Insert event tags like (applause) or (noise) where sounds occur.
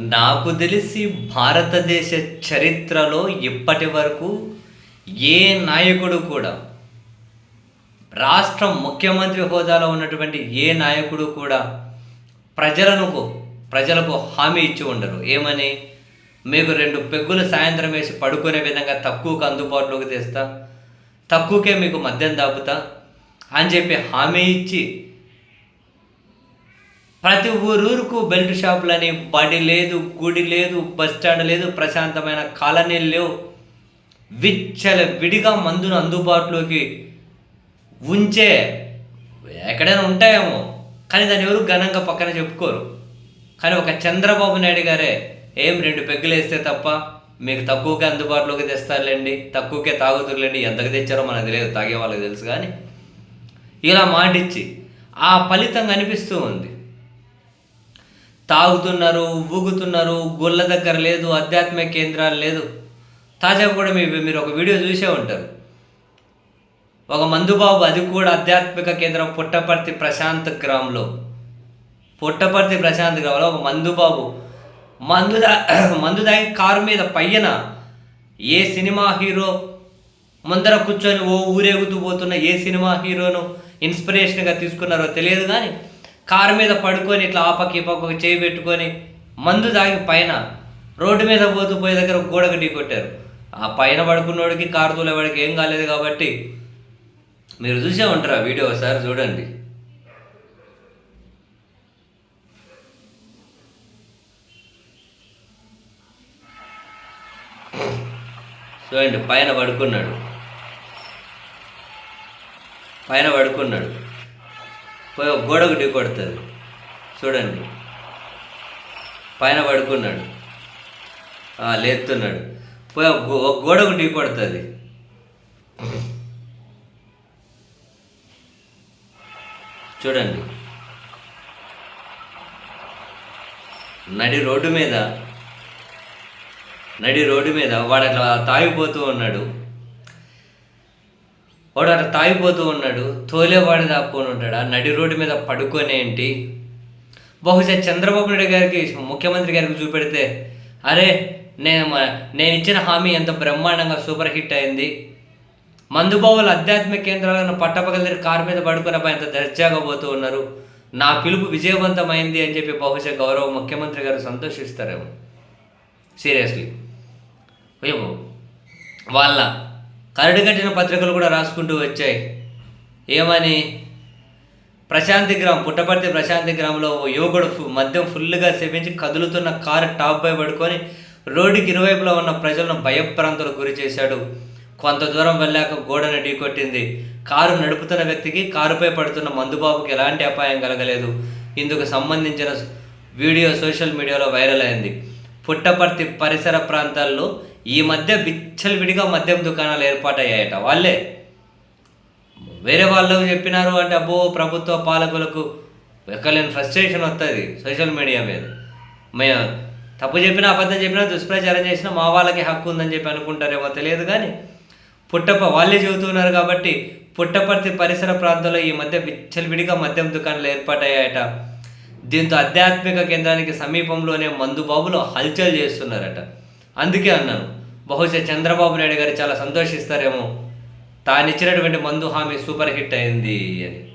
నాకు తెలిసి భారతదేశ చరిత్రలో ఇప్పటి వరకు ఏ నాయకుడు కూడా రాష్ట్రం ముఖ్యమంత్రి హోదాలో ఉన్నటువంటి ఏ నాయకుడు కూడా ప్రజలను ప్రజలకు హామీ ఇచ్చి ఉండరు. ఏమని? మీకు రెండు పెగ్గులు సాయంత్రం వేసి పడుకునే విధంగా తక్కువకు అందుబాటులోకి తెస్తా తక్కువకే మీకు మద్యం దాపుతా అని చెప్పి హామీ ఇచ్చి ప్రతి ఊరూరుకు బెల్ట్ షాపులని బడి లేదు గుడి లేదు బస్ స్టాండ్ లేదు ప్రశాంతమైన కాలనీలు లేవు. విచ్చల విడిగా మందును అందుబాటులోకి ఉంచే ఎక్కడైనా ఉంటాయేమో కానీ దాన్ని ఎవరు ఘనంగా పక్కన చెప్పుకోరు. కానీ ఒక చంద్రబాబు నాయుడు గారే ఏం రెండు పెగ్గులు వేస్తే తప్ప మీకు తక్కువకే అందుబాటులోకి తెస్తారులేండి తక్కువకే తాగుతురులేండి ఎంతకు తెచ్చారో మనకు తెలియదు తాగే వాళ్ళకి తెలుసు కానీ ఇలా మాటిచ్చి ఆ ఫలితం కనిపిస్తూ ఉంది. తాగుతున్నారు ఊగుతున్నారు గుళ్ళ దగ్గర లేదు ఆధ్యాత్మిక కేంద్రాలు లేదు. తాజాగా కూడా మీ మీరు ఒక వీడియో చూసే ఉంటారు. ఒక మందుబాబు అది కూడా ఆధ్యాత్మిక కేంద్రం పుట్టపర్తి ప్రశాంత్ గ్రామంలో. పుట్టపర్తి ప్రశాంత్ గ్రామంలో ఒక మందుబాబు. మందు (clears throat) మందు దాగి కారు మీద పయ్యన ఏ సినిమా హీరో ముందర కూర్చొని ఓ ఊరేగుతూ పోతున్న ఏ సినిమా హీరోను ఇన్స్పిరేషన్గా తీసుకున్నారో తెలియదు కానీ కారు మీద పడుకొని ఇట్లా ఆపకి ఈ చేయి పెట్టుకొని మందు తాగి పైన రోడ్డు మీద పోతూ పోయే దగ్గర గోడకు ఢీకొట్టారు ఆ పైన పడుకున్నోడికి కారు తోలేవాడికి ఏం కాలేదు కాబట్టి మీరు చూసే ఉంటారు ఆ వీడియో ఒకసారి చూడండి. చూడండి పైన పడుకున్నాడు. పైన పడుకున్నాడు. పోయి ఒక గోడకు ఢీ కొడుతుంది చూడండి. పైన పడుకున్నాడు. లేతున్నాడు పోయి ఒక గో- ఒక గోడకు ఢీ కొడుతుంది. చూడండి. నడి రోడ్డు మీద నడి రోడ్డు మీద వాడు అట్లా తాగిపోతూ ఉన్నాడు. వాడు అట్లా తాగిపోతూ ఉన్నాడు తోలేవాడు దాక్కొని ఉంటాడా నడి రోడ్డు మీద పడుకొని ఏంటి? బహుశా చంద్రబాబు నాయుడు గారికి ముఖ్యమంత్రి గారికి చూపెడితే అరే నేను నేను ఇచ్చిన హామీ ఎంత బ్రహ్మాండంగా సూపర్ హిట్ అయింది. మందుబావుల ఆధ్యాత్మిక కేంద్రాలను పట్టపగలిరి కారు మీద పడుకున్న ఎంత దర్జాగా పోతూ ఉన్నారు. నా పిలుపు విజయవంతమైంది అని చెప్పి బహుశా గౌరవ ముఖ్యమంత్రి గారు సంతోషిస్తారేమో. సీరియస్లీ. ఏమో వాళ్ళ కరడు కట్టిన పత్రికలు కూడా రాసుకుంటూ వచ్చాయి. ఏమని? ప్రశాంతి గ్రామం పుట్టపర్తి ప్రశాంతి గ్రామంలో ఓ యువకుడు మద్యం ఫుల్గా సేవించి కదులుతున్న కారు టాప్ పై పడుకొని రోడ్డుకి ఇరువైపులో ఉన్న ప్రజలను భయప్రాంతులకు గురి చేశాడు. కొంత దూరం వెళ్ళాక గోడను ఢీకొట్టింది. కారు నడుపుతున్న వ్యక్తికి కారుపై పడుతున్న మందుబాబుకి ఎలాంటి అపాయం కలగలేదు. ఇందుకు సంబంధించిన వీడియో సోషల్ మీడియాలో వైరల్ అయింది. పుట్టపర్తి పరిసర ప్రాంతాల్లో ఈ మధ్య విచ్చలవిడిగా మద్యం దుకాణాలు ఏర్పాటయ్యాయట వాళ్ళే. వేరే వాళ్ళు చెప్పినారు అంటే అబ్బో ప్రభుత్వ పాలకులకు ఎక్కలేని ఫ్రస్ట్రేషన్ వస్తుంది సోషల్ మీడియా మీద. మే తప్పు చెప్పినా అబద్ధం చెప్పినా దుష్ప్రచారం చేసినా మా వాళ్ళకి హక్కు ఉందని చెప్పి అనుకుంటారేమో తెలియదు కానీ పుట్టప వాళ్ళే చెబుతున్నారు కాబట్టి పుట్టపర్తి పరిసర ప్రాంతాల్లో ఈ మధ్య విచ్చలవిడిగా మద్యం దుకాణాలు ఏర్పాటయ్యాయట. దీంతో ఆధ్యాత్మిక కేంద్రానికి సమీపంలోనే మందుబాబులు హల్చల్ చేస్తున్నారట. అందుకే అన్నాను. బహుశా చంద్రబాబు నాయుడు గారు చాలా సంతోషిస్తారేమో. తాను ఇచ్చినటువంటి మందు హామీ సూపర్ హిట్ అయింది అని.